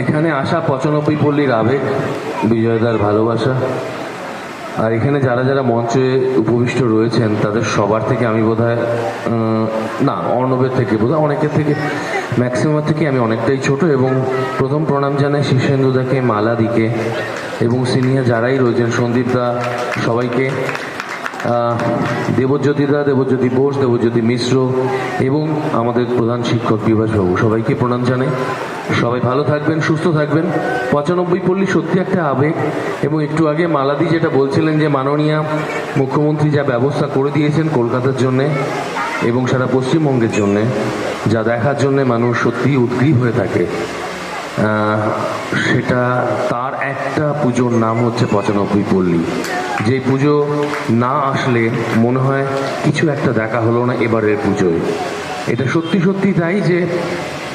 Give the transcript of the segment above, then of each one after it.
এখানে আসা পঁচানব্বই পল্লীর আবেগ, বিজয়দার ভালোবাসা। আর এখানে যারা যারা মঞ্চে উপবিষ্ট রয়েছেন, তাদের সবার থেকে আমি বোধ না, অর্ণবের থেকে বোধ অনেকের থেকে ম্যাক্সিমাম থেকে আমি অনেকটাই ছোট এবং প্রথম প্রণাম জানাই শীর্ষেন্দুদাকে মালাদিকে এবং সিনিয়র যারাই রয়েছেন, সন্দীপদা সবাইকে। দেবজ্যোতিদা, দেবজ্যোতি বোস, দেবজ্যোতি মিশ্র এবং আমাদের প্রধান শিক্ষক বিভাসবাবু সবাইকে প্রণাম জানাই। সবাই ভালো থাকবেন, সুস্থ থাকবেন। পঁচানব্বই পল্লী সত্যি একটা আবেগ এবং একটু আগে মালাদি যেটা বলছিলেন যে, মাননীয় মুখ্যমন্ত্রী যা ব্যবস্থা করে দিয়েছেন কলকাতার জন্যে এবং সারা পশ্চিমবঙ্গের জন্যে, যা দেখার জন্যে মানুষ সত্যিই উদ্গ্রীব হয়ে থাকে। সেটা তার একটা পুজোর নাম হচ্ছে পঁচানব্বই পল্লী। যে পুজো না আসলে মনে হয় কিছু একটা দেখা হলো না এবারের পুজোয়। এটা সত্যি সত্যি তাই যে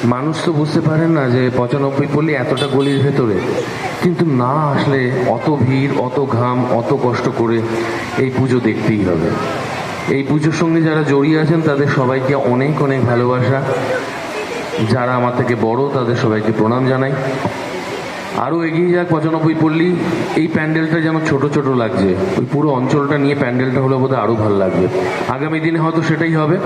মানুষ তো বুঝতে পারেন না যে পঁচানব্বই পল্লী এতটা গলির ভেতরে। কিন্তু না আসলে অত ভিড়, অত ঘাম, অত কষ্ট করে এই পুজো দেখতেই হবে। এই পুজোর সঙ্গে যারা জড়িয়ে আছেন তাদের সবাইকে অনেক অনেক ভালোবাসা। যারা আমার থেকে বড়, তাদের সবাইকে প্রণাম জানাই। আরও এগিয়ে যাক পঁচানব্বই পল্লী। এই প্যান্ডেলটা যেন ছোট ছোট লাগছে। ওই পুরো অঞ্চলটা নিয়ে প্যান্ডেলটা হলে বোধহয় আরও ভালো লাগবে। আগামী দিনে হয়তো সেটাই হবে।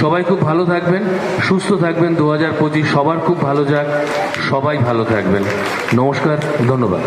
সবাই খুব ভালো থাকবেন, সুস্থ থাকবেন। দু হাজার পঁচিশ সবার খুব ভালো যাক। সবাই ভালো থাকবেন। নমস্কার, ধন্যবাদ।